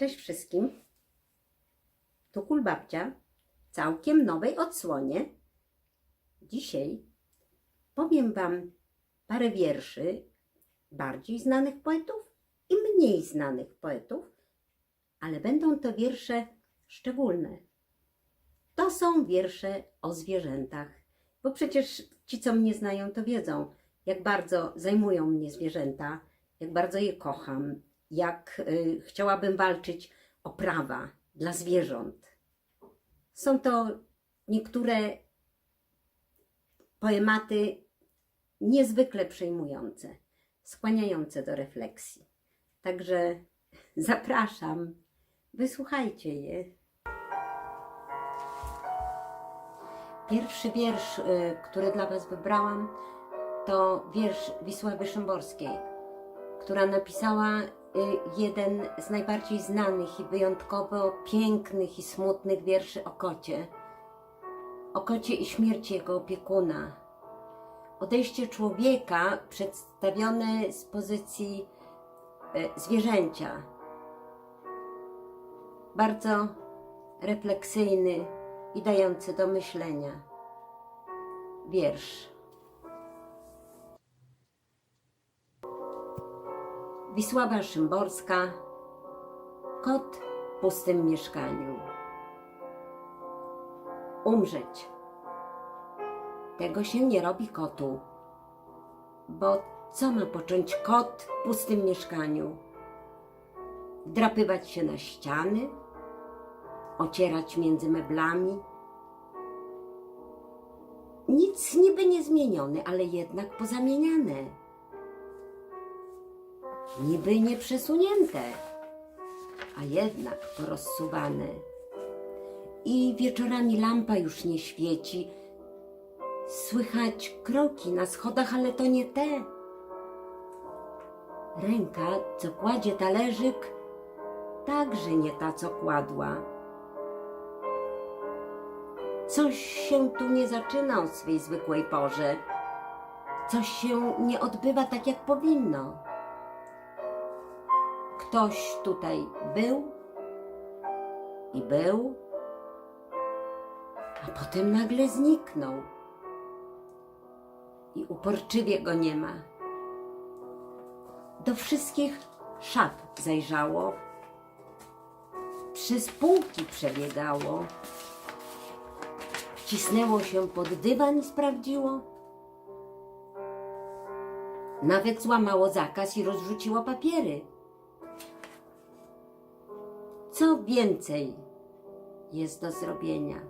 Cześć wszystkim. Tu Kulbabcia w całkiem nowej odsłonie. Dzisiaj powiem Wam parę wierszy bardziej znanych poetów i mniej znanych poetów, ale będą to wiersze szczególne. To są wiersze o zwierzętach, bo przecież ci, co mnie znają, to wiedzą, jak bardzo zajmują mnie zwierzęta, jak bardzo je kocham, jak y, chciałabym walczyć o prawa dla zwierząt. Są to niektóre poematy niezwykle przejmujące, skłaniające do refleksji. Także zapraszam, wysłuchajcie je. Pierwszy wiersz, y, który dla Was wybrałam, to wiersz Wisławy Szymborskiej, która napisała jeden z najbardziej znanych i wyjątkowo pięknych i smutnych wierszy o kocie. O kocie i śmierci jego opiekuna. Odejście człowieka przedstawione z pozycji y, zwierzęcia. Bardzo refleksyjny i dający do myślenia. Wiersz. Wisława Szymborska Kot w pustym mieszkaniu Umrzeć Tego się nie robi kotu Bo co ma począć kot w pustym mieszkaniu? Drapywać się na ściany? Ocierać między meblami? Nic niby nie zmienione, ale jednak pozamieniane niby nie przesunięte, a jednak porozsuwane. I wieczorami lampa już nie świeci. Słychać kroki na schodach, ale to nie te. Ręka, co kładzie talerzyk, także nie ta, co kładła. Coś się tu nie zaczyna o swej zwykłej porze. Coś się nie odbywa tak, jak powinno ktoś tutaj był i był, a potem nagle zniknął i uporczywie go nie ma. Do wszystkich szaf zajrzało, przez półki przebiegało, wcisnęło się pod dywan i sprawdziło. Nawet złamało zakaz i rozrzuciło papiery. Co więcej jest do zrobienia?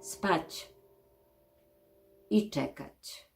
Spać i czekać.